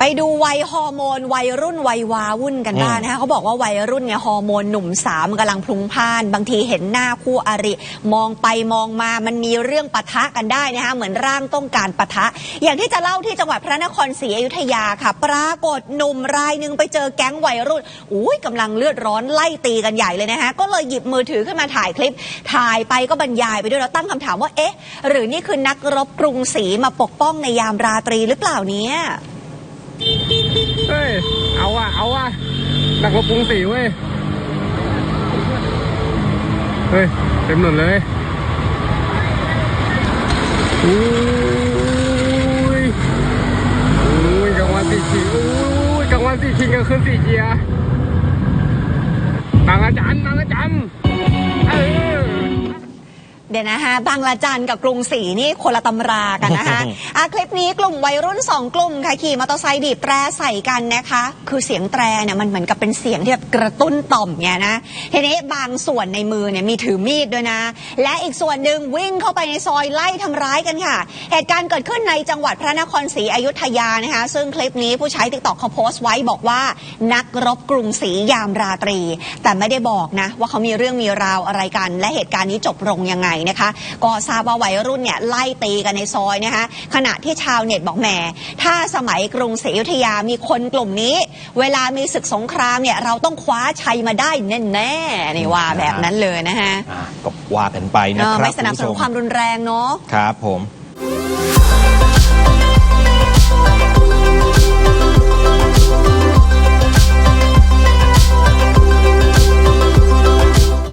ไปดูวัยฮอร์โมนวัยรุ่นวัยวาวุ่นกันบ้างนะคะเขาบอกว่าวัยรุ่นเนี่ยฮอร์โมนหนุ่มสาวมันกำลังพลุงพล่าน บางทีเห็นหน้าคู่อริ มองไปมองมามันมีเรื่องปะทะกันได้นะคะเหมือนร่างต้องการปะทะ อย่างที่จะเล่าที่จังหวัดพระนครศรีอยุธยาค่ะ ปรากฏหนุ่มรายหนึ่งไปเจอแก๊งวัยรุ่นอุ้ยกำลังเลือดร้อนไล่ตีกันใหญ่เลยนะคะก็เลยหยิบมือถือขึ้นมาถ่ายคลิป ถ่ายไปก็บรรยายไปด้วยแล้วตั้งคำถามว่าเอ๊ะ หรือนี่คือนักรบกรุงศรีมาปกป้องในยามราตรีหรือเปล่าเนี่ย เฮ้ย เอาว่ะ เอาว่ะนักรบกรุงศรีเว้ย เฮ้ย เต็มหนนเลยอุ้ยอุ้ยกลางวันสีชิงอุ้ยกลางวันสีชิงกลางคืนสีเกีย เดี๋ยวนะฮะบางละจันกับกรุงศรีนี่คนละตำรากันนะคะอะคลิปนี้กลุ่มวัยรุ่นสองกลุ่มค่ะขี่มอเตอร์ไซค์บีบแตรใส่กันนะคะ คือเสียงแตรเนี่ยมันเหมือนกับเป็นเสียงที่แบบกระตุ้นต่อมไงนะทีนี้บางส่วนในมือเนี่ยมีถือมีดด้วยนะ และอีกส่วนหนึ่งวิ่งเข้าไปในซอยไล่ทำร้ายกันค่ะ เหตุการณ์เกิดขึ้นในจังหวัดพระนครศรีอยุธยานะคะ ซึ่งคลิปนี้ผู้ใช้ติ๊กต็อกเขาโพสต์ไว้บอกว่า นักรบกรุงศรียามราตรี แต่ไม่ได้บอกนะว่าเขามีเรื่องมีราวอะไรกัน และเหตุการณ์นี้จบลงยังไงนะคะ ก็ทราบว่าวัยรุ่นเนี่ยไล่ตีกันในซอยนะคะขณะที่ชาวเน็ตบอกแหมถ้าสมัยกรุงศรีอยุธยามีคนกลุ่มนี้ เวลามีศึกสงครามเนี่ยเราต้องคว้าชัยมาได้แน่ๆนี่ว่าแบบนั้นเลยนะคะอะก็ว่ากันไปนะเออครับไม่สนับสนุนณผู้ชความรุนแรงเนาะครับผม